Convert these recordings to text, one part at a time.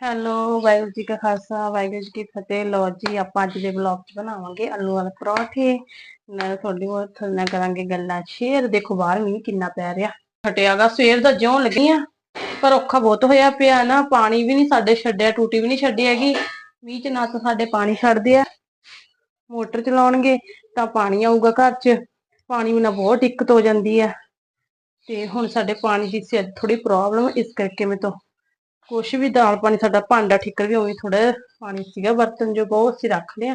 Hello, Waheguru ji ਕਾ ਖਾਲਸਾ, ਵਾਹਿਗੁਰੂ ਜੀ ਕੀ ਫਤਿਹ। ਲੋ ਜੀ, ਆਪਾਂ ਅੱਜ ਦੇ ਵਲੌਗ 'ਚ ਬਣਾਵਾਂਗੇ ਆਲੂ ਵਾਲੇ ਪਰੌਂਠੇ। ਨਾਲ ਤੁਹਾਡੀ ਹੋਰ ਤੁਹਾਡੇ ਨਾਲ ਕਰਾਂਗੇ ਗੱਲਾਂ ਸ਼ੇਅਰ ਦੇਖੋ ਬਾਹਰ ਮੀਂਹ ਕਿੰਨਾ ਪੈ ਰਿਹਾ। ਹਟਿਆਗਾ ਸਵੇਰ ਦਾ ਜਿਉਂ ਲੱਗੀਆਂ ਪਰ ਔਖਾ ਬਹੁਤ ਹੋਇਆ ਪਿਆ ਨਾ। ਪਾਣੀ ਵੀ ਨਹੀਂ ਸਾਡੇ ਛੱਡਿਆ, ਟੂਟੀ ਵੀ ਨਹੀਂ ਛੱਡੀ ਹੈਗੀ। ਮੀਂਹ 'ਚ ਨਾ ਤਾਂ ਸਾਡੇ ਪਾਣੀ ਛੱਡਦੇ ਆ। ਮੋਟਰ ਚਲਾਉਣਗੇ ਤਾਂ ਪਾਣੀ ਆਊਗਾ ਘਰ 'ਚ। ਪਾਣੀ ਬਿਨਾਂ ਬਹੁਤ ਦਿੱਕਤ ਹੋ ਜਾਂਦੀ ਆ। ਤੇ ਹੁਣ ਸਾਡੇ ਪਾਣੀ ਦੀ ਥੋੜੀ ਪ੍ਰੋਬਲਮ ਇਸ ਕਰਕੇ ਮੈਂ ਤੋਂ ਕੁਛ ਵੀ ਦਾਲ ਪਾਣੀ ਸਾਡਾ ਭਾਂਡਾ ਠਿੱਕਰ ਵੀ ਉਵੇਂ ਥੋੜਾ ਪਾਣੀ ਸੀਗਾ, ਬਰਤਨ ਜੋ ਬਹੁਤ ਅਸੀਂ ਰੱਖ ਲਿਆ।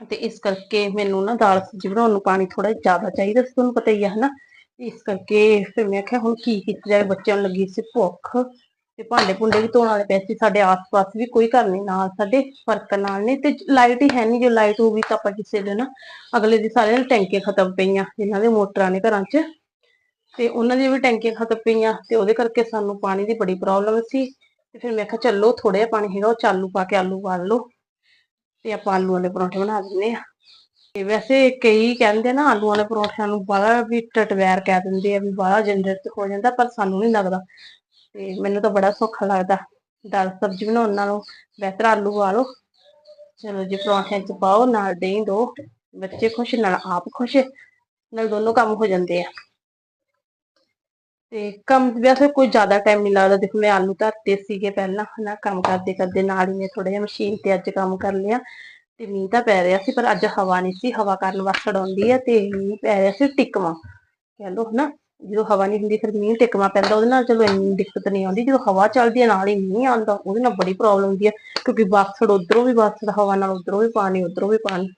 ਤੇ ਇਸ ਕਰਕੇ ਮੈਨੂੰ ਨਾ ਦਾਲ ਸਬਜ਼ੀ ਬਣਾਉਣ ਨੂੰ ਪਾਣੀ ਥੋੜਾ ਜ਼ਿਆਦਾ ਚਾਹੀਦਾ ਸੀ, ਤੁਹਾਨੂੰ ਪਤਾ ਹੀ ਆ, ਹਨਾ। ਇਸ ਕਰਕੇ ਫਿਰ ਮੈਂ ਕਿਹਾ ਹੁਣ ਕੀ ਕੀਤਾ ਜਾਵੇ ਬੱਚਿਆਂ ਨੂੰ ਲੱਗੀ ਸੀ ਭੁੱਖ ਤੇ ਭਾਂਡੇ ਭੁੰਡੇ ਵੀ ਧੋਣ ਵਾਲੇ ਪਏ ਸੀ, ਸਾਡੇ ਆਸ-ਪਾਸ ਵੀ ਕੋਈ ਘਰ ਨਹੀਂ, ਨਾਲ ਸਾਡੇ ਫ਼ਰਕ ਨਾਲ ਨਹੀਂ ਤੇ ਲਾਈਟ ਹੀ ਹੈ ਨਹੀਂ ਜੇ ਲਾਈਟ ਹੋਊਗੀ ਤਾਂ ਆਪਾਂ ਕਿਸੇ ਦੇ ਨਾ ਅਗਲੇ ਦੀ ਸਾਰੇ ਟੈਂਕੀਆਂ ਖਤਮ ਪਈਆਂ, ਜਿਨ੍ਹਾਂ ਦੇ ਮੋਟਰਾਂ ਨੇ ਘਰਾਂ 'ਚ। ਤੇ ਉਹਨਾਂ ਦੀਆਂ ਵੀ ਟੈਂਕੀਆਂ ਖਤਮ ਪਈਆਂ ਤੇ ਉਹਦੇ ਕਰਕੇ ਸਾਨੂੰ ਪਾਣੀ ਦੀ ਬੜੀ ਪ੍ਰੋਬਲਮ ਸੀ ਤੇ ਫਿਰ ਮੈਂ ਕਿਹਾ ਚੱਲੋ ਥੋੜਾ ਜਿਹਾ ਪਾਣੀ ਹੈਗਾ, ਉਹ ਚਾਲੂ ਪਾ ਕੇ ਆਲੂ ਉਬਾਲ ਲਓ ਤੇ ਆਪਾਂ ਆਲੂ ਵਾਲੇ ਪਰੌਂਠੇ ਬਣਾ ਦਿੰਦੇ ਆ ਤੇ ਵੈਸੇ ਕਈ ਕਹਿੰਦੇ ਨਾ ਆਲੂ ਵਾਲੇ ਪਰੌਂਠਿਆਂ ਨੂੰ ਬਾਹਲਾ ਵੀ ਟਟਵੈਰ ਕਹਿ ਦਿੰਦੇ ਆ ਵੀ ਬਾਹਲਾ ਜੰਜਟ ਹੋ ਜਾਂਦਾ ਪਰ ਸਾਨੂੰ ਨਹੀਂ ਲੱਗਦਾ ਤੇ ਮੈਨੂੰ ਤਾਂ ਬੜਾ ਸੌਖਾ ਲੱਗਦਾ। ਦਾਲ ਸਬਜ਼ੀ ਬਣਾਉਣ ਨਾਲੋਂ ਬਿਹਤਰ ਆਲੂ ਉਬਾਲੋ। ਚਲੋ ਜੀ ਪਰੌਂਠਿਆਂ 'ਚ ਪਾਓ, ਨਾਲ ਦਹੀਂ ਦੋ, ਬੱਚੇ ਖੁਸ਼, ਨਾਲ ਆਪ ਖੁਸ਼, ਨਾਲ ਦੋਨੋਂ ਕੰਮ ਹੋ ਜਾਂਦੇ ਆ। ਤੇ ਕੰਮ ਵੈਸੇ ਕੋਈ ਜ਼ਿਆਦਾ ਟਾਈਮ ਨਹੀਂ ਲੱਗਦਾ। ਦੇਖੋ ਮੈਂ ਆਲੂ ਧਰਤੇ ਸੀਗੇ ਪਹਿਲਾਂ, ਹਨਾ, ਕੰਮ ਕਰਦੇ ਕਰਦੇ ਨਾਲ ਹੀ ਮੈਂ ਥੋੜਾ ਜਿਹਾ ਮਸ਼ੀਨ ਤੇ ਅੱਜ ਕੰਮ ਕਰ ਲਿਆ ਤੇ ਮੀਂਹ ਤਾਂ ਪੈ ਰਿਹਾ ਸੀ, ਪਰ ਅੱਜ ਹਵਾ ਨਹੀਂ ਸੀ, ਹਵਾ ਕਾਰਨ ਵਸੜ ਆਉਂਦੀ ਹੈ ਤੇ ਮੀਂਹ ਪੈ ਰਿਹਾ ਸੀ ਟਿਕਵਾ, ਕਹਿ ਲਓ, ਹਨਾ, ਜਦੋਂ ਹਵਾ ਨਹੀਂ ਹੁੰਦੀ ਫਿਰ ਮੀਂਹ ਟਿਕਵਾ ਪੈਂਦਾ, ਉਹਦੇ ਨਾਲ ਚਲੋ ਇੰਨੀ ਦਿੱਕਤ ਨਹੀਂ ਆਉਂਦੀ, ਜਦੋਂ ਹਵਾ ਚੱਲਦੀ ਹੈ ਨਾਲ ਹੀ ਮੀਂਹ ਆਉਂਦਾ, ਉਹਦੇ ਨਾਲ ਬੜੀ ਪ੍ਰੋਬਲਮ ਹੁੰਦੀ ਹੈ ਕਿਉਂਕਿ ਬਾਸੜ ਉਧਰੋਂ ਵੀ ਬਾਸੜ ਹਵਾ ਨਾਲ ਉਧਰੋਂ ਵੀ ਪਾਣੀ, ਉਧਰੋਂ ਵੀ ਪਾਣੀ।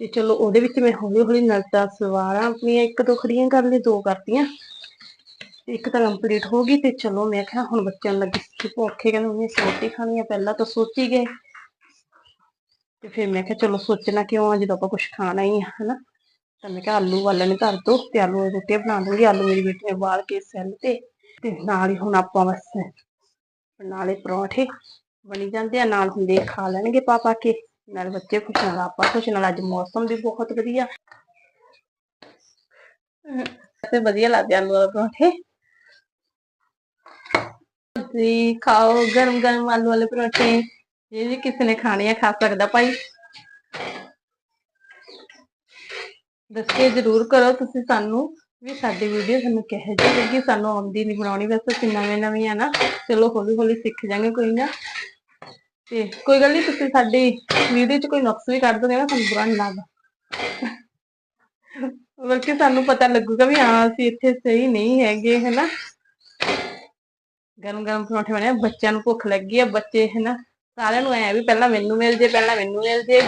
ਤੇ ਚਲੋ ਉਹਦੇ ਵਿੱਚ ਮੈਂ ਹੌਲੀ ਹੌਲੀ ਨਲਤਾ ਸਲਵਾਰਾਂ ਆਪਣੀਆਂ ਇੱਕ ਦੋ ਖੜੀਆਂ ਕਰ ਲਈ, ਦੋ ਕਰਤੀਆਂ। ਇੱਕ ਤਾਂ ਕੰਪਲੀਟ ਹੋ ਗਈ ਤੇ ਚਲੋ ਮੈਂ ਕਿਹਾ ਹੁਣ ਬੱਚਿਆਂ ਨੂੰ ਲੱਗੀ ਸੀ ਭੁੱਖੇ ਕਹਿੰਦੇ ਉਹਨੇ ਰੋਟੀ ਖਾਣੀ ਆ, ਪਹਿਲਾਂ ਤਾਂ ਸੋਚੀ ਗਏ। ਤੇ ਫਿਰ ਮੈਂ ਕਿਹਾ ਚਲੋ ਸੋਚਣਾ ਕਿਉਂ ਆ, ਜਦੋਂ ਆਪਾਂ ਕੁਝ ਖਾਣਾ ਹੀ ਆ, ਹਨਾ। ਤਾਂ ਮੈਂ ਕਿਹਾ ਆਲੂ ਵਾਲਣੇ ਧਰ ਦੋ ਤੇ ਆਲੂ ਦੀ ਰੋਟੀ ਬਣਾ ਦੂੰਗੀ। ਆਲੂ ਮੇਰੀ ਬੇਟੀ ਨੇ ਉਬਾਲ ਕੇ ਸੈੱਲ ਤੇ ਤੇ ਨਾਲ ਹੀ ਹੁਣ ਆਪਾਂ ਬਸ ਨਾਲੇ ਪਰੌਂਠੇ ਬਣੀ ਜਾਂਦੇ ਆ, ਨਾਲ ਹੁੰਦੇ ਖਾ ਲੈਣਗੇ ਪਾ ਪਾ ਕੇ। ਨਾਲ ਬੱਚੇ ਖੁਸ਼, ਨਾਲ ਆਪਾਂ ਖੁਸ਼, ਨਾਲ ਅੱਜ ਮੌਸਮ ਵੀ ਬਹੁਤ ਵਧੀਆ। ਤੇ ਵਧੀਆ ਲੱਗਦੇ ਆਲੂ ਵਾਲੇ ਪਰੌਂਠੇ। ਜੀ ਖਾਓ, ਗਰਮ ਗਰਮ ਆਲੂ ਵਾਲੇ ਪਰੌਂਠੇ। ਇਹ ਵੀ ਕਿਸੇ ਨੇ ਖਾਣੇ ਆ, ਖਾ ਸਕਦਾ ਭਾਈ। ਦੱਸਿਓ ਜਰੂਰ ਕਰੋ ਤੁਸੀਂ ਸਾਨੂੰ ਵੀ ਸਾਡੀ ਵੀਡੀਓ ਤੁਹਾਨੂੰ ਕਿਹੋ ਜਿਹੀ ਲੱਗੀ, ਸਾਨੂੰ ਆਉਂਦੀ ਨਹੀਂ ਬਣਾਉਣੀ। ਵੈਸੇ ਅਸੀਂ ਨਵੇਂ ਨਵੇਂ ਆ ਨਾ, ਚਲੋ ਹੌਲੀ ਹੌਲੀ ਸਿੱਖ ਜਾਾਂਗੇ ਕੋਈ ਨਾ। ਤੇ ਕੋਈ ਗੱਲ ਨਹੀਂ ਤੁਸੀਂ ਸਾਡੀ ਵੀਡੀਓ 'ਚ ਕੋਈ ਨੁਕਸ ਵੀ ਕੱਢ ਦੋਗੇ ਨਾ, ਸਾਨੂੰ ਬੁਰਾ ਨਹੀਂ ਲੱਗਦਾ। ਬਲਕਿ ਸਾਨੂੰ ਪਤਾ ਲੱਗੂਗਾ ਵੀ ਹਾਂ, ਅਸੀਂ ਇੱਥੇ ਸਹੀ ਨਹੀਂ ਹੈਗੇ, ਹੈਨਾ। ਗਰਮ ਗਰਮ ਪਰੌਂਠੇ ਬਣੇ ਬੱਚਿਆਂ ਨੂੰ ਭੁੱਖ ਲੱਗੀ ਆ, ਬੱਚੇ ਹਨਾ, ਸਾਰਿਆਂ ਨੂੰ ਐ ਵੀ ਪਹਿਲਾਂ ਮੈਨੂੰ ਮਿਲ ਜੇ, ਪਹਿਲਾਂ ਮੈਨੂੰ ਮਿਲ ਜੇ।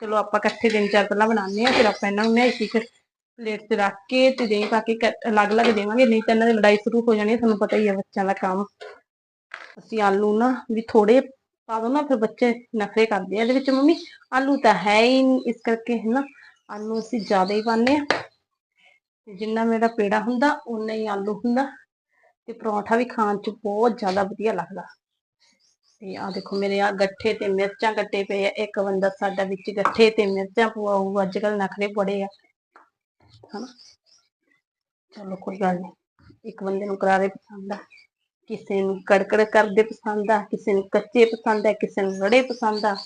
ਚਲੋ ਆਪਾਂ ਇਕੱਠੇ ਤਿੰਨ ਚਾਰ ਪਹਿਲਾਂ ਬਣਾਉਂਦੇ ਆ ਫਿਰ ਆਪਾਂ ਇਹਨਾਂ ਨੂੰ ਇੱਕ ਇੱਕ ਪਲੇਟ 'ਚ ਰੱਖ ਕੇ ਤੇ ਦਹੀਂ ਪਾ ਕੇ ਅਲੱਗ-ਅਲੱਗ ਦੇਵਾਂਗੇ, ਨਹੀਂ ਤਾਂ ਇਹਨਾਂ ਦੀ ਲੜਾਈ ਸ਼ੁਰੂ ਹੋ ਜਾਣੀ ਤੁਹਾਨੂੰ ਪਤਾ ਹੀ ਹੈ ਬੱਚਿਆਂ ਦਾ ਕੰਮ। ਅਸੀਂ ਆਲੂ ਨਾ ਵੀ ਥੋੜੇ ਪਾ ਦੋ ਨਾ, ਫਿਰ ਬੱਚੇ ਨਖਰੇ ਕਰਦੇ ਆ ਇਹਦੇ ਵਿੱਚ, ਮੰਮੀ ਆਲੂ ਤਾਂ ਹੈ ਹੀ ਨਹੀਂ, ਇਸ ਕਰਕੇ ਹੈ ਨਾ ਆਲੂ ਅਸੀਂ ਜ਼ਿਆਦਾ ਹੀ ਪਾਉਂਦੇ ਆ ਤੇ ਜਿੰਨਾ ਮੇਰਾ ਪੇੜਾ ਹੁੰਦਾ ਉਨਾ ਹੀ ਆਲੂ ਹੁੰਦਾ। ਤੇ ਪਰੌਂਠਾ ਵੀ ਖਾਣ 'ਚ ਬਹੁਤ ਜ਼ਿਆਦਾ ਵਧੀਆ ਲੱਗਦਾ। ਤੇ ਆ ਦੇਖੋ ਮੇਰੇ ਆ ਗੱਠੇ ਤੇ ਮਿਰਚਾਂ ਕੱਟੇ ਪਏ ਆ। ਇੱਕ ਬੰਦਾ ਸਾਡਾ ਵਿੱਚ ਗੱਠੇ ਤੇ ਮਿਰਚਾਂ ਪਵਾਉ ਅੱਜ ਕੱਲ ਨਖਰੇ ਬੜੇ ਆ। ਹਨਾ? ਚਲੋ ਕੋਈ ਗੱਲ ਨਹੀਂ ਇੱਕ ਬੰਦੇ ਨੂੰ ਕਰਾਰੇ ਪਸੰਦ ਆ। ਕਿਸੇ ਨੂੰ ਕੜਕੜ ਕਰਦੇ ਪਸੰਦ ਆ, ਕਿਸੇ ਨੂੰ ਕੱਚੇ ਪਸੰਦ ਆ, ਕਿਸੇ ਨੂੰ ਰੜੇ ਪਸੰਦ ਆ।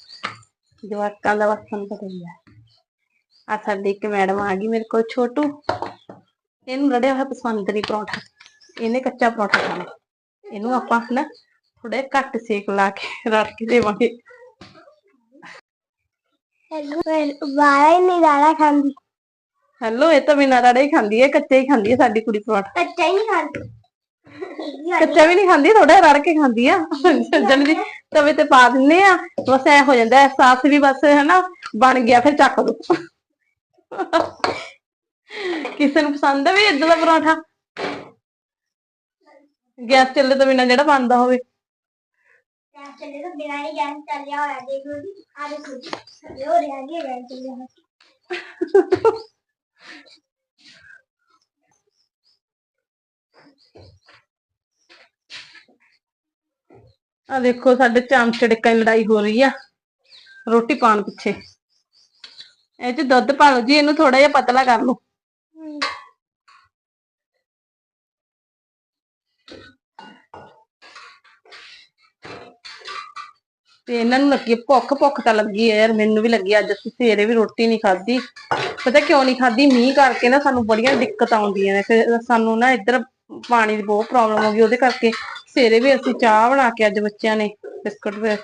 ਜਵਾਕਾਂ ਦਾ ਬਸ ਪਤਾ ਹੀ ਆ। ਆ ਸਾਡੀ ਇੱਕ ਮੈਡਮ ਆ ਗਈ ਮੇਰੇ ਕੋਲ, ਛੋਟੂ। ਇਹਨੂੰ ਰੜਿਆ ਹੋਇਆ ਪਸੰਦ ਨਹੀਂ ਪਰੌਂਠਾ। ਇਹਨੇ ਕੱਚਾ ਪਰੌਂਠਾ ਖਾਣਾ। ਇਹਨੂੰ ਆਪਾਂ ਨਾ ਥੋੜਾ ਘੱਟ ਸੇਕ ਲਾ ਕੇ ਰੱਖ ਕੇ ਦੇਵਾਂਗੇ। ਵਾਲਾ ਹੀ ਨਹੀਂ ਦਾਣਾ ਖਾਂਦੀ। ਹੈਲੋ ਇਹ ਤਾਂ ਬਿਨਾਂ ਰੜੇ ਹੀ ਖਾਂਦੀ ਹੈ ਕੱਚੇ ਹੀ ਖਾਂਦੀ ਹੈ ਸਾਡੀ ਕੁੜੀ ਪਰੌਂਠਾ। ਕੱਚਾ ਹੀ ਨਹੀਂ ਖਾਂਦੀ। ਕੱਚਾ ਵੀ ਨਹੀਂ ਖਾਂਦੀ ਥੋੜਾ ਰੜ ਕੇ ਖਾਂਦੀ ਆ। ਸੱਜਣ ਦੀ ਤਵੇ ਤੇ ਪਾ ਦਿੰਨੇ ਆ ਬਸ ਐ ਹੋ ਜਾਂਦਾ ਅਹਿਸਾਸ ਵੀ ਬਸ ਹਨਾ ਬਣ ਗਿਆ ਫਿਰ ਚੱਕ ਦੋ ਕਿਸੇ ਨੂੰ ਪਸੰਦ ਹੈ ਵੀ ਇਦਾਂ ਦਾ ਪਰੌਂਠਾ? ਗੈਸ ਚੱਲੇ ਤੋਂ ਬਿਨਾਂ ਜਿਹੜਾ ਬਣਦਾ ਹੋਵੇ। ਗੈਸ ਚੱਲੇ ਤਾਂ ਬਿਨਾਂ ਹੀ ਗੈਸ ਚੱਲਿਆ ਹੋਇਆ ਦੇਖ ਲਓ ਜੀ ਆ ਦੇਖੋ ਜੀ ਥੱਲੇ ਹੋ ਰਿਹਾ ਜੀ ਗੈਸ ਚੱਲਿਆ ਹੋਇਆ। ਆ ਦੇਖੋ ਸਾਡੇ ਚਮਚ ਡਿੱਕਾਂ ਦੀ ਲੜਾਈ ਹੋ ਰਹੀ ਆ। ਰੋਟੀ ਪਾਣ ਪਿੱਛੇ। ਇਹ ਚ ਦੁੱਧ ਪਾ ਲਓ ਜੀ ਇਹਨੂੰ ਥੋੜਾ ਜਿਹਾ ਪਤਲਾ ਕਰ ਲਓ। ਤੇ ਇਹਨਾਂ ਨੂੰ ਲੱਗੀ ਭੁੱਖ ਭੁੱਖ ਤਾਂ ਲੱਗੀ ਹੈ ਯਾਰ, ਮੈਨੂੰ ਵੀ ਲੱਗੀ ਅੱਜ ਅਸੀਂ ਸਵੇਰੇ ਵੀ ਰੋਟੀ ਨਹੀਂ ਖਾਧੀ। ਪਤਾ ਕਿਉਂ ਨਹੀਂ ਖਾਧੀ? ਮੀਂਹ ਕਰਕੇ ਨਾ ਸਾਨੂੰ ਬੜੀਆਂ ਦਿੱਕਤਾਂ ਆਉਂਦੀਆਂ ਨੇ, ਫਿਰ ਸਾਨੂੰ ਨਾ ਇੱਧਰ ਪਾਣੀ ਦੀ ਬਹੁਤ ਪ੍ਰੋਬਲਮ ਹੋ ਗਈ, ਉਹਦੇ ਕਰਕੇ ਸਵੇਰੇ ਵੀ ਅਸੀਂ ਚਾਹ ਬਣਾ ਕੇ ਅੱਜ ਬੱਚਿਆਂ ਨੇ ਬਿਸਕੁਟ ਵ-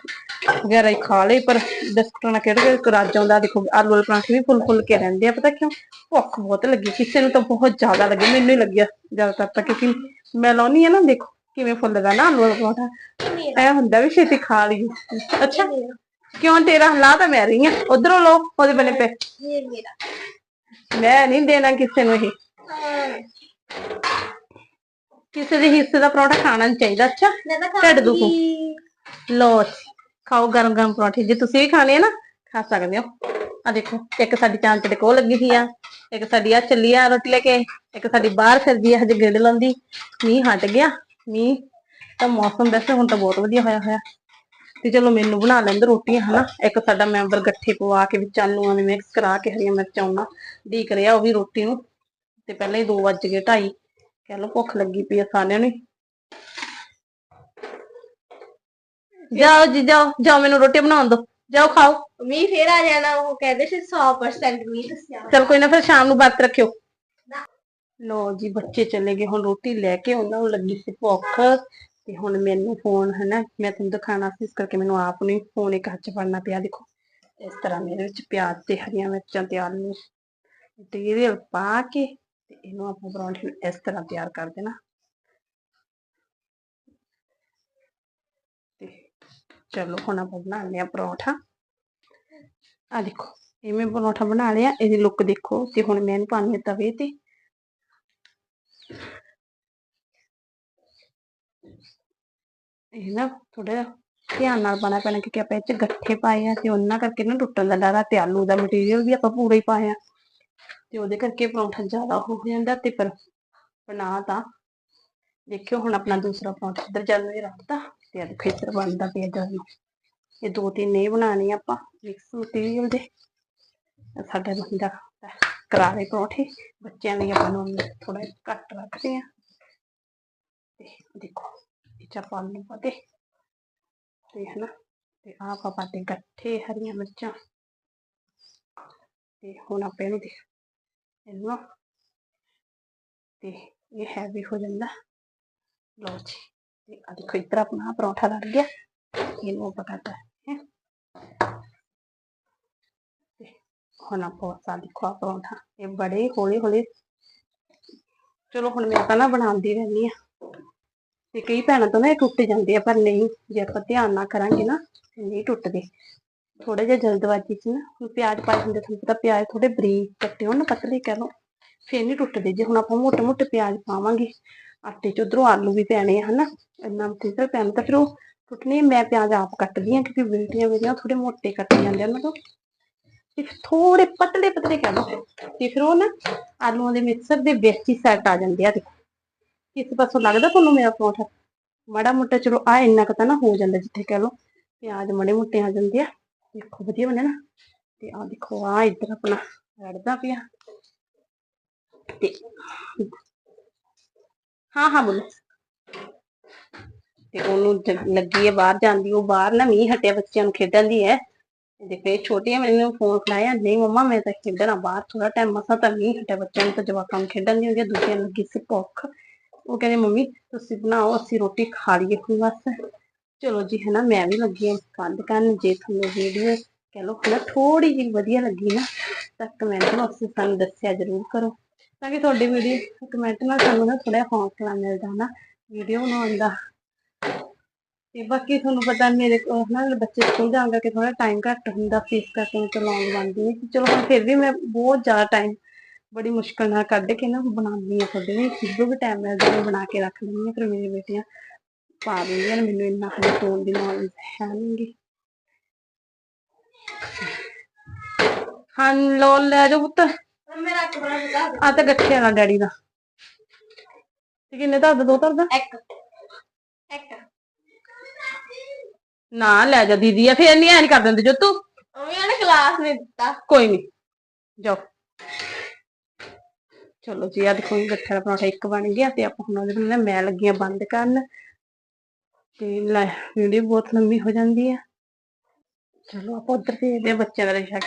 ਵਗੈਰਾ ਹੀ ਖਾ ਲਏ, ਪਰ ਬਿਸਕੁਟਾਂ ਨਾਲ ਕਿਹੜਾ ਕਿਹੜਾ ਰਾਜ ਆਉਂਦਾ? ਦੇਖੋ, ਆਲੂ ਵਾਲੇ ਪਰਾਂਠੇ ਵੀ ਫੁੱਲ ਫੁੱਲ ਕੇ ਰਹਿੰਦੇ ਆ, ਪਤਾ ਕਿਉਂ? ਭੁੱਖ ਬਹੁਤ ਲੱਗੀ, ਕਿਸੇ ਨੂੰ ਤਾਂ ਬਹੁਤ ਜ਼ਿਆਦਾ ਲੱਗੀ, ਮੈਨੂੰ ਹੀ ਲੱਗਿਆ ਜ਼ਿਆਦਾਤਰ ਤਾਂ, ਕਿਉਂਕਿ ਮੈਂ ਲਾਉਣੀ ਆ ਨਾ, ਦੇਖੋ। ਕਿਵੇਂ ਫੁੱਲਦਾ ਨਾ ਆਲੂ ਵਾਲਾ ਪਰੌਂਠਾ ਐ ਹੁੰਦਾ ਵੀ ਛੇਤੀ ਖਾ ਲਈਏ। ਅੱਛਾ ਕਿਉਂ ਤੇਰਾ ਲਾ ਤਾਂ ਮੈਂ ਰਹੀ ਆ ਉਧਰੋਂ ਲੋ ਉਹਦੇ ਬਲੇ ਪੇ। ਮੈਂ ਨਹੀਂ ਦੇਣਾ ਕਿਸੇ ਨੂੰ ਇਹ। ਹਾਂ ਕਿਸੇ ਦੇ ਹਿੱਸੇ ਦਾ ਪਰੌਂਠਾ ਖਾਣਾ ਨਹੀਂ ਚਾਹੀਦਾ। ਅੱਛਾ ਢਿੱਡ ਦੁਖੂ। ਲੋ ਖਾਓ ਗਰਮ ਗਰਮ ਪਰੌਂਠੇ। ਜੇ ਤੁਸੀਂ ਵੀ ਖਾਣੇ ਆ ਨਾ ਖਾ ਸਕਦੇ ਹੋ। ਆ ਦੇਖੋ ਇੱਕ ਸਾਡੀ ਚਾਂਚ ਦੇ ਕੋਲ ਲੱਗੀ ਸੀ ਆ। ਇੱਕ ਸਾਡੀ ਆ ਚੱਲੀ ਆ ਰੋਟੀ ਲੈ ਕੇ। ਇੱਕ ਸਾਡੀ ਬਾਹਰ ਫਿਰਦੀ ਆ ਹਜੇ ਗੇੜ ਲਾਉਂਦੀ। ਮੀਂਹ ਹਟ ਗਿਆ। ਮੀਂਹ ਤਾਂ ਮੌਸਮ ਵੈਸੇ ਹੁਣ ਤਾਂ ਬਹੁਤ ਵਧੀਆ ਹੋਇਆ ਹੋਇਆ। ਤੇ ਚਲੋ ਮੈਨੂੰ ਬਣਾ ਲੈਂਦੇ ਰੋਟੀਆਂ ਹਨਾ? ਇੱਕ ਸਾਡਾ ਮੈਂਬਰ ਗੱਠੇ ਪਵਾ ਕੇ ਵਿੱਚ ਆਲੂਆਂ ਦੇ ਮਿਕਸ ਕਰਾ ਕੇ ਹਰੀਆਂ ਮਿਰਚਾਂ ਉਹਨਾਂ ਢੀਕ ਰਿਹਾ ਉਹ ਵੀ ਰੋਟੀ ਨੂੰ। ਤੇ ਪਹਿਲਾਂ ਹੀ 2 ਵੱਜ ਗਏ 2:30 ਕਹਿ ਲਓ ਭੁੱਖ ਲੱਗੀ ਪਈ ਆ ਸਾਰਿਆਂ ਨੂੰ। ਜਾਓ ਜੀ ਜਾਓ ਜਾਓ ਮੈਨੂੰ ਰੋਟੀ ਬਣਾਉਣ ਦਿਓ। ਜਾਓ ਖਾਓ। ਮੀਂਹ ਫੇਰ ਆ ਜਾਣਾ ਉਹ ਕਹਿੰਦੇ ਸੀ 100% ਮੀਂਹ ਦੱਸਿਆ। ਚਲ ਕੋਈ ਨਾ ਫਿਰ ਸ਼ਾਮ ਨੂੰ ਵਰਤ ਰੱਖਿਓ। ਨਾ। ਲੋ ਜੀ ਬੱਚੇ ਚਲੇ ਗਏ, ਹੁਣ ਰੋਟੀ ਲੈ ਕੇ ਉਹਨਾਂ ਨੂੰ ਲੱਗੀ ਸੀ ਭੁੱਖ ਤੇ ਹੁਣ ਮੈਨੂੰ ਫੋਨ ਹਨਾ, ਮੈਂ ਤੁਹਾਨੂੰ ਦਿਖਾਣਾ ਸੀ, ਇਸ ਕਰਕੇ ਮੈਨੂੰ ਆਪ ਨੂੰ ਫੋਨ ਇੱਕ ਹੱਥ ਫੜਨਾ ਪਿਆ, ਦੇਖੋ। ਇਸ ਤਰ੍ਹਾਂ ਮੇਰੇ ਵਿੱਚ ਪਿਆਜ਼ ਤੇ ਹਰੀਆਂ ਮਿਰਚਾਂ ਤੇ ਆਲੂ ਮਟੀਰੀਅਲ ਪਾ ਕੇ ਤੇ ਇਹਨੂੰ ਆਪਾਂ ਪਰੌਂਠੇ ਨੂੰ ਇਸ ਤਰ੍ਹਾਂ ਤਿਆਰ ਕਰ ਦੇਣਾ। ਤੇ ਚਲੋ ਹੁਣ ਆਪਾਂ ਬਣਾਉਂਦੇ ਆ ਪਰੌਂਠਾ। ਆ ਦੇਖੋ, ਇਹ ਮੈਂ ਪਰੌਂਠਾ ਬਣਾ ਲਿਆ, ਇਹਦੀ ਲੁੱਕ ਦੇਖੋ ਤੇ ਹੁਣ ਮੈਂ ਇਹਨੂੰ ਪਾਣੀ ਤਵੇ ਤੇ ਇਹ ਨਾ ਥੋੜਾ ਧਿਆਨ ਨਾਲ ਪਾਣਾ ਪੈਣਾ ਕਿਉਂਕਿ ਆਪਾਂ ਇਹ ਚ ਗੱਠੇ ਪਾਏ ਆ ਤੇ ਉਹਨਾਂ ਕਰਕੇ ਨਾ ਟੁੱਟਣ ਦਾ ਡਰ ਆ ਤੇ ਆਲੂ ਦਾ ਮਟੀਰੀਅਲ ਵੀ ਆਪਾਂ ਪੂਰਾ ਹੀ ਪਾਇਆ ਤੇ ਉਹਦੇ ਕਰਕੇ ਪਰੌਂਠਾ ਜ਼ਿਆਦਾ ਹੋ ਜਾਂਦਾ ਤੇ ਪਰ ਬਣਾ ਤਾਂ ਦੇਖਿਓ ਹੁਣ ਆਪਣਾ ਦੂਸਰਾ ਪਰੌਂਠਾ ਇੱਧਰ ਚੱਲ ਰਿਹਾ ਰੱਖਦਾ ਤੇ ਆ ਦੇਖੋ ਇੱਧਰ ਬਣਦਾ ਪਿਆ ਜਦ ਇਹ ਦੋ ਤਿੰਨ ਇਹ ਬਣਾਣੇ ਆਪਾਂ ਮਿਕਸ ਮਟੀਰੀਅਲ ਦੇ। ਸਾਡਾ ਬੰਦਾ ਕਰਾਰੇ ਪਰੌਂਠੇ। ਬੱਚਿਆਂ ਲਈ ਆਪਾਂ ਨੂੰ ਥੋੜਾ ਘੱਟ ਰੱਖਦੇ ਆ। ਤੇ ਦੇਖੋ ਇਹ ਚ ਆਪਾਂ ਨੂੰ ਪਾਤੇ ਤੇ ਹਨਾ, ਤੇ ਆਹ ਆਪਾਂ ਪਾਤੇ ਗੱਠੇ ਹਰੀਆਂ ਮਿਰਚਾਂ ਤੇ ਹੁਣ ਆਪਾਂ ਇਹਨੂੰ ਦੇਖ ਇਹਨੂੰ ਤੇ ਇਹ ਹੈਵੀ ਹੋ ਜਾਂਦਾ। ਲਓ ਜੀ, ਤੇ ਆ ਦੇਖੋ ਇੱਧਰ ਆਪਣਾ ਪਰੌਂਠਾ ਲੱਗ ਗਿਆ, ਇਹਨੂੰ ਆਪਾਂ ਕਰਦਾ ਹੈ। ਹੁਣ ਆਪਾਂ ਸਾ ਦੇਖੋ ਆ ਪਰੌਂਠਾ, ਇਹ ਬੜੇ ਹੌਲੀ ਹੌਲੀ ਚਲੋ ਹੁਣ ਮੈਂ ਤਾਂ ਨਾ ਬਣਾਉਂਦੀ ਰਹਿੰਦੀ ਆ ਤੇ ਕਈ ਭੈਣਾਂ ਤੋਂ ਨਾ ਇਹ ਟੁੱਟ ਜਾਂਦੇ ਆ, ਪਰ ਨਹੀਂ, ਜੇ ਆਪਾਂ ਧਿਆਨ ਨਾਲ ਕਰਾਂਗੇ ਨਾ, ਤੇ ਨਹੀਂ ਟੁੱਟਦੇ। ਥੋੜਾ ਜਿਹਾ ਜਲਦਬਾਜ਼ੀ ਚ ਨਾ, ਹੁਣ ਪਿਆਜ਼ ਪਾ ਦਿੰਦੇ ਤੁਹਾਨੂੰ ਪਤਾ ਪਿਆਜ਼ ਥੋੜੇ ਬਰੀਕ ਕੱਟੇ ਹੋਣ ਨਾ, ਪਤਲੇ ਕਹਿ ਲਓ, ਫੇਰ ਨਹੀਂ ਟੁੱਟਦੇ। ਜੇ ਹੁਣ ਆਪਾਂ ਮੋਟੇ ਮੋਟੇ ਪਿਆਜ਼ ਪਾਵਾਂਗੇ, ਆਟੇ ਚ ਉਧਰੋਂ ਆਲੂ ਵੀ ਪੈਣੇ ਆ, ਹਨਾ, ਇੰਨਾ ਮਟੀਰੀਅਲ ਪੈਣਾ ਤਾਂ ਫਿਰ ਉਹ ਟੁੱਟਣੇ ਮੈਂ ਪਿਆਜ਼ ਆਪ ਕੱਟਦੀ ਆ ਕਿਉਂਕਿ ਬੇਟੀਆਂ ਮੇਰੀਆਂ ਥੋੜੇ ਮੋਟੇ ਕੱਟ ਜਾਂਦੇ ਆ ਉਹਨਾਂ ਤੋਂ। ਤੇ ਥੋੜੇ ਪਤਲੇ ਪਤਲੇ ਕਹਿ ਲਓ, ਤੇ ਫਿਰ ਉਹ ਨਾ ਆਲੂਆਂ ਦੇ ਮਿਕਸਰ ਦੇ ਵਿੱਚ ਹੀ ਸੈੱਟ ਆ ਜਾਂਦੇ ਆ। ਦੇਖੋ ਕਿਸ ਪਾਸੋਂ ਲੱਗਦਾ ਤੁਹਾਨੂੰ ਮੇਰਾ ਪਰੌਂਠਾ? ਮਾੜਾ ਮੋਟਾ ਚਲੋ ਆ ਇੰਨਾ ਕੁ ਤਾਂ ਨਾ ਹੋ ਜਾਂਦਾ ਜਿੱਥੇ ਕਹਿ ਲਓ ਪਿਆਜ਼ ਮਾੜੇ ਮੋਟੇ ਆ ਜਾਂਦੇ ਆ। ਦੇਖੋ ਵਧੀਆ ਬਣਿਆ ਨਾ। ਤੇ ਆ ਦੇਖੋ ਆ ਇੱਧਰ ਆਪਣਾ ਰੜਦਾ ਪਿਆ। ਤੇ ਹਾਂ ਹਾਂ, ਬੋਲੋ। ਤੇ ਉਹਨੂੰ ਲੱਗੀ ਹੈ ਬਾਹਰ ਜਾਂਦੀ ਉਹ ਬਾਹਰ ਨਾ ਮੀਂਹ ਹਟਿਆ, ਬੱਚਿਆਂ ਨੂੰ ਖੇਡਣ ਦੀ ਹੈ। ਦੇਖੋ ਇਹ ਛੋਟੀ ਹੈ ਮੈਨੂੰ ਫੋਨ ਖਲਾਇਆ ਨਹੀਂ ਮੰਮਾ, ਮੈਂ ਤਾਂ ਖੇਡਣਾ ਬਾਹਰ ਥੋੜਾ ਟਾਈਮ ਮਸਾ ਤਾਂ ਮੀਂਹ ਹਟਿਆ, ਬੱਚਿਆਂ ਨੂੰ ਤਾਂ ਜਵਾਕਾਂ ਨੂੰ ਖੇਡਣ ਦੀ ਹੁੰਦੀ ਹੈ ਦੂਜਿਆਂ ਨੂੰ ਲੱਗੀ ਸੀ ਭੁੱਖ। ਉਹ ਕਹਿੰਦੇ, ਮੰਮੀ, ਤੁਸੀਂ ਬਣਾਓ, ਅਸੀਂ ਰੋਟੀ ਖਾ ਲਈਏ ਹੁਣ ਬਸ। ਚਲੋ ਜੀ ਹੈ ਮੈਂ ਵੀ ਲੱਗੀ ਹਾਂ ਬੰਦ ਕਰਨ ਜੇ ਤੁਹਾਨੂੰ ਵੀਡੀਓ ਕਹਿ ਲਓ ਹੈ ਥੋੜੀ ਜਿਹੀ ਵਧੀਆ ਲੱਗੀ ਨਾ, ਤਾਂ ਕਮੈਂਟ ਬਾਕਸ ਵਿੱਚ ਸਾਨੂੰ ਦੱਸਿਆ ਜ਼ਰੂਰ ਕਰੋ। ਤਾਂ ਕਿ ਤੁਹਾਡੀ ਵੀਡੀਓ ਕਮੈਂਟ ਨਾਲ ਸਾਨੂੰ ਨਾ ਥੋੜਾ ਹੌਸਲਾ ਮਿਲਦਾ ਨਾ ਵੀਡੀਓ ਬਣਾਉਣ ਦਾ। ਤੇ ਬਾਕੀ ਤੁਹਾਨੂੰ ਪਤਾ, ਮੇਰੇ ਕੋਲ ਨਾ ਬੱਚੇ ਸਕੂਲ ਜਾਣ ਕਰਕੇ ਥੋੜਾ ਟਾਈਮ ਘੱਟ ਹੁੰਦਾ ਫੀਸ ਕਰਕੇ ਮੈਂ ਚਲਾਉਣ ਬਣਦੀ ਚਲੋ, ਹੁਣ ਫਿਰ ਵੀ ਮੈਂ ਬਹੁਤ ਜ਼ਿਆਦਾ ਟਾਈਮ ਬੜੀ ਮੁਸ਼ਕਲ ਨਾਲ ਕੱਢ ਕੇ ਨਾ ਬਣਾਉਂਦੀ ਹਾਂ ਤੁਹਾਡੇ ਲਈ। ਜਦੋਂ ਵੀ ਟਾਈਮ ਮਿਲਦਾ ਮੈਂ ਬਣਾ ਕੇ ਰੱਖ ਲੈਂਦੀ ਹਾਂ ਫਿਰ ਮੇਰੀ ਬੇਟੀਆਂ ਪਾ ਦਿੰਦੀਆਂ ਨੇ ਮੈਨੂੰ ਇੰਨਾ ਹਲੇ ਫੋਨ ਦੀ ਨੌਲੇਜ ਹੈ ਨਹੀਂਗੀ ਹਾਂ ਲੋ ਲੈ ਜਾਓ ਪੁੱਤ। ਮੇਰਾ ਇੱਕ ਬੜਾ ਬਤਾ ਆ ਤਾਂ ਗੱਠੇ ਵਾਲਾ ਡੈਡੀ ਦਾ। ਤੇ ਕਿੰਨੇ ਧਰਦਾ ਦੋ ਧਰਦਾ ਇੱਕ। ਇੱਕ। ਨਾ ਲੈ ਜਾ ਦੀਦੀ ਆ ਫੇਰ ਨਹੀਂ ਐ ਨਹੀਂ ਕਰ ਦਿੰਦੇ ਜੋ ਤੂੰ ਮੰਮੀ ਨੇ ਕਲਾਸ ਨੇ ਦਿੱਤਾ। ਕੋਈ ਨਹੀਂ ਜਾਓ। ਚਲੋ ਜੀ ਆ ਦੇਖੋ ਜੀ ਗੱਠੇ ਦਾ ਪਰੌਂਠਾ ਇੱਕ ਬਣ ਗਿਆ ਤੇ ਆਪਾਂ ਹੁਣ ਉਹਦੇ ਨਾਲ ਮੈਂ ਲੱਗੀਆਂ ਬੰਦ ਕਰਨ। ਤੇ ਲੈ, ਵੀਡੀਓ ਬਹੁਤ ਲੰਬੀ ਹੋ ਜਾਂਦੀ ਆ। ਚਲੋ ਆਪਾਂ ਉੱਧਰ ਦੇਖਦੇ ਬੱਚਿਆਂ ਦਾ ਰਿਐਕਸ਼ਨ